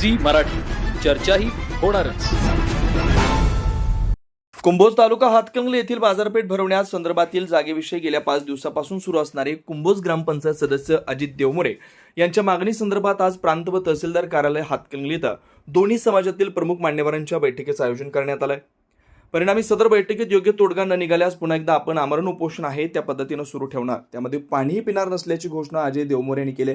Zee Marathi. चर्चाही होणारच. कुंभोज तालुका हातकंगले येथील बाजारपेठ भरवण्यास संदर्भातील जागेविषयी गेल्या पाच दिवसापासून सुरू असणारे कुंभोज ग्रामपंचायत सदस्य अजित देवमोरे यांच्या मागणी संदर्भात आज प्रांत व तहसीलदार कार्यालय हातकंगले इथं दोन्ही समाजातील प्रमुख मान्यवरांच्या बैठकीचं आयोजन करण्यात आलंय. परिणामी सदर बैठकीत योग्य तोडगा न निघाल्यास पुन्हा एकदा आपण आमरण उपोषण आहे त्या पद्धतीनं सुरू ठेवणार. त्यामध्ये पाणीही पिणार नसल्याची घोषणा अजय देवमोरे यांनी केली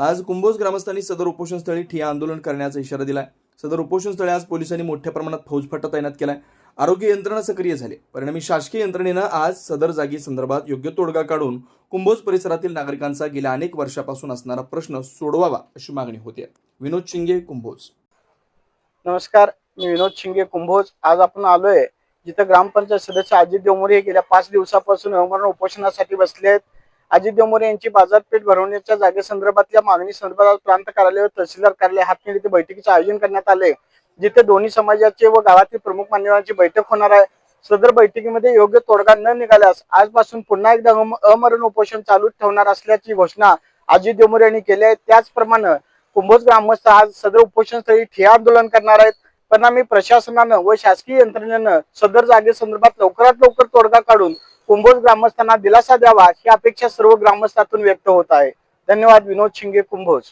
आज कुंभोज ग्रामस्थांनी सदर उपोषणस्थळी ठिय्या आंदोलन करण्याचा इशारा दिलाय. सदर उपोषणस्थळी आज पोलिसांनी मोठ्या प्रमाणात फौजफाटा तैनात केलाय. आरोग्य यंत्रणा सक्रिय झाली. परिणामी शासकीय यंत्रणेनं आज सदर जागी संदर्भात योग्य तोडगा काढून कुंभोज परिसरातील नागरिकांचा गेल्या अनेक वर्षापासून असणारा प्रश्न सोडवावा अशी मागणी होती विनोद शिंगे कुंभोज. नमस्कार मी विनोद शिंगे कुंभोज. आज आपण आलोय जिथं ग्रामपंचायत सदस्य अजित देवमोरे हे गेल्या पाच दिवसापासून उपोषणासाठी बसले आहेत अजित देवमोरे यांची बाजारपेठ भरवण्याच्या जागेसंदर्भातल्या मागणी संदर्भात प्रांत कार्यालय व तहसीलदार कार्यालय हातखेड येथे बैठकीचं आयोजन करण्यात आले. जिथे दोन्ही समाजाचे व गावातील प्रमुख मान्यवरांची बैठक होणार आहे. सदर बैठकीमध्ये योग्य तोडगा न निघाल्यास आजपासून पुन्हा एकदा अमरण उपोषण चालू ठेवणार असल्याची घोषणा अजित देवमोरे यांनी केली आहे. त्याचप्रमाणे कुंभोज ग्रामस्थ आज सदर उपोषणस्थळी ठिय्या आंदोलन करणार आहेत. परिणामी प्रशासनानं व शासकीय यंत्रणेनं सदर जागेसंदर्भात लवकरात लवकर तोडगा काढून कुंभोज ग्रामस्थांना दिलासा द्यावा ही अपेक्षा सर्व ग्रामस्थातून व्यक्त होत आहे. धन्यवाद विनोद शिंगे कुंभोज.